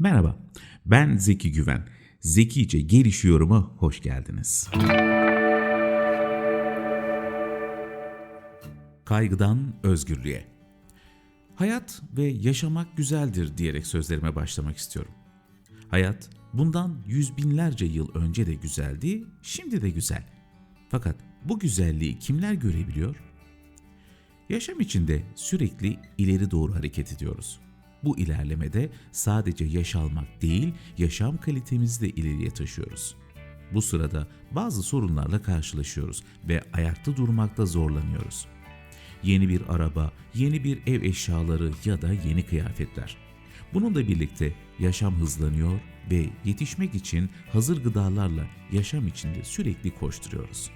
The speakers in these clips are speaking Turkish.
Merhaba, ben Zeki Güven. Zekice Gelişiyorum'a hoş geldiniz. Kaygıdan özgürlüğe. Hayat ve yaşamak güzeldir diyerek sözlerime başlamak istiyorum. Hayat bundan yüz binlerce yıl önce de güzeldi, şimdi de güzel. Fakat bu güzelliği kimler görebiliyor? Yaşam içinde sürekli ileri doğru hareket ediyoruz. Bu ilerlemede sadece yaş almak değil, yaşam kalitemizi de ileriye taşıyoruz. Bu sırada bazı sorunlarla karşılaşıyoruz ve ayakta durmakta zorlanıyoruz. Yeni bir araba, yeni bir ev eşyaları ya da yeni kıyafetler. Bununla birlikte yaşam hızlanıyor ve yetişmek için hazır gıdalarla yaşam içinde sürekli koşturuyoruz.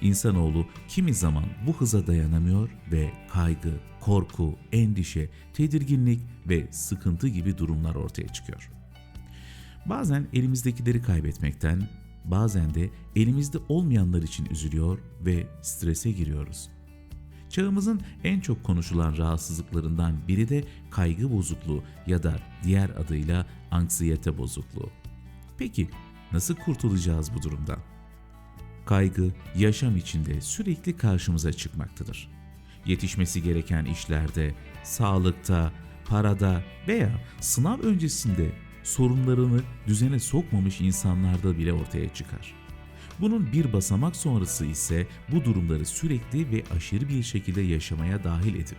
İnsanoğlu kimi zaman bu hıza dayanamıyor ve kaygı, korku, endişe, tedirginlik ve sıkıntı gibi durumlar ortaya çıkıyor. Bazen elimizdekileri kaybetmekten, bazen de elimizde olmayanlar için üzülüyor ve strese giriyoruz. Çağımızın en çok konuşulan rahatsızlıklarından biri de kaygı bozukluğu ya da diğer adıyla anksiyete bozukluğu. Peki nasıl kurtulacağız bu durumdan? Kaygı yaşam içinde sürekli karşımıza çıkmaktadır. Yetişmesi gereken işlerde, sağlıkta, parada veya sınav öncesinde sorunlarını düzene sokmamış insanlarda bile ortaya çıkar. Bunun bir basamak sonrası ise bu durumları sürekli ve aşırı bir şekilde yaşamaya dahil edip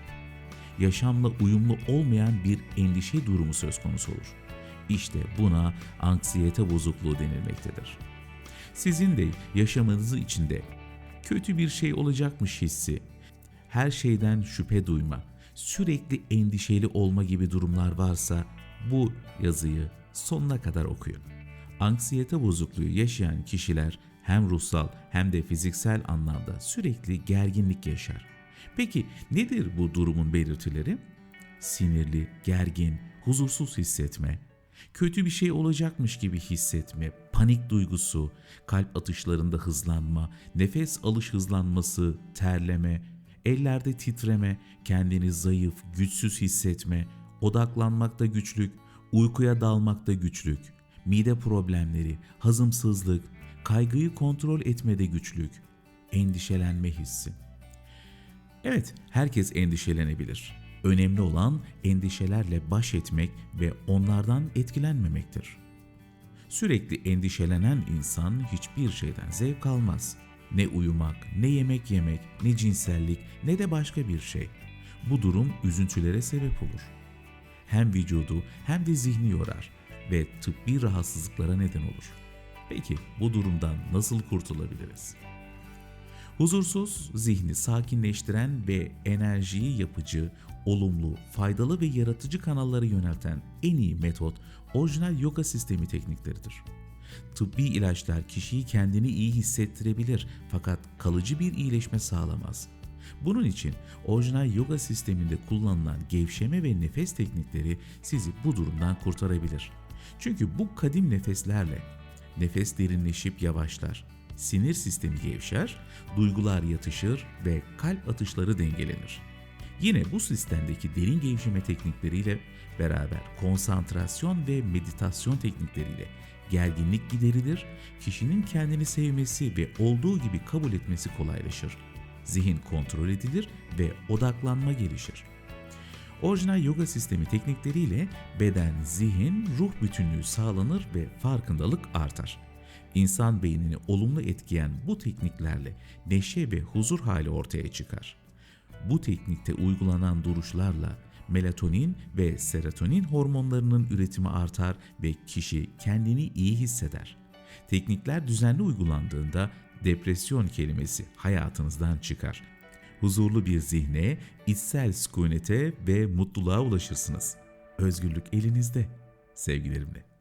yaşamla uyumlu olmayan bir endişe durumu söz konusu olur. İşte buna anksiyete bozukluğu denilmektedir. Sizin de yaşamınızı içinde kötü bir şey olacakmış hissi, her şeyden şüphe duyma, sürekli endişeli olma gibi durumlar varsa bu yazıyı sonuna kadar okuyun. Anksiyete bozukluğu yaşayan kişiler hem ruhsal hem de fiziksel anlamda sürekli gerginlik yaşar. Peki nedir bu durumun belirtileri? Sinirli, gergin, huzursuz hissetme, kötü bir şey olacakmış gibi hissetme, panik duygusu, kalp atışlarında hızlanma, nefes alış hızlanması, terleme, ellerde titreme, kendini zayıf, güçsüz hissetme, odaklanmakta güçlük, uykuya dalmakta güçlük, mide problemleri, hazımsızlık, kaygıyı kontrol etmede güçlük, endişelenme hissi. Evet, herkes endişelenebilir. Önemli olan endişelerle baş etmek ve onlardan etkilenmemektir. Sürekli endişelenen insan hiçbir şeyden zevk almaz. Ne uyumak, ne yemek yemek, ne cinsellik, ne de başka bir şey. Bu durum üzüntülere sebep olur. Hem vücudu hem de zihni yorar ve tıbbi rahatsızlıklara neden olur. Peki bu durumdan nasıl kurtulabiliriz? Huzursuz, zihni sakinleştiren ve enerjiyi yapıcı, olumlu, faydalı ve yaratıcı kanallara yönelten en iyi metot orijinal yoga sistemi teknikleridir. Tıbbi ilaçlar kişiyi kendini iyi hissettirebilir fakat kalıcı bir iyileşme sağlamaz. Bunun için orijinal yoga sisteminde kullanılan gevşeme ve nefes teknikleri sizi bu durumdan kurtarabilir. Çünkü bu kadim nefeslerle nefes derinleşip yavaşlar, sinir sistemi gevşer, duygular yatışır ve kalp atışları dengelenir. Yine bu sistemdeki derin gevşeme teknikleriyle beraber konsantrasyon ve meditasyon teknikleriyle gerginlik giderilir, kişinin kendini sevmesi ve olduğu gibi kabul etmesi kolaylaşır. Zihin kontrol edilir ve odaklanma gelişir. Orijinal yoga sistemi teknikleriyle beden, zihin, ruh bütünlüğü sağlanır ve farkındalık artar. İnsan beynini olumlu etkileyen bu tekniklerle neşe ve huzur hali ortaya çıkar. Bu teknikte uygulanan duruşlarla melatonin ve serotonin hormonlarının üretimi artar ve kişi kendini iyi hisseder. Teknikler düzenli uygulandığında depresyon kelimesi hayatınızdan çıkar. Huzurlu bir zihne, içsel sükunete ve mutluluğa ulaşırsınız. Özgürlük elinizde. Sevgilerimle.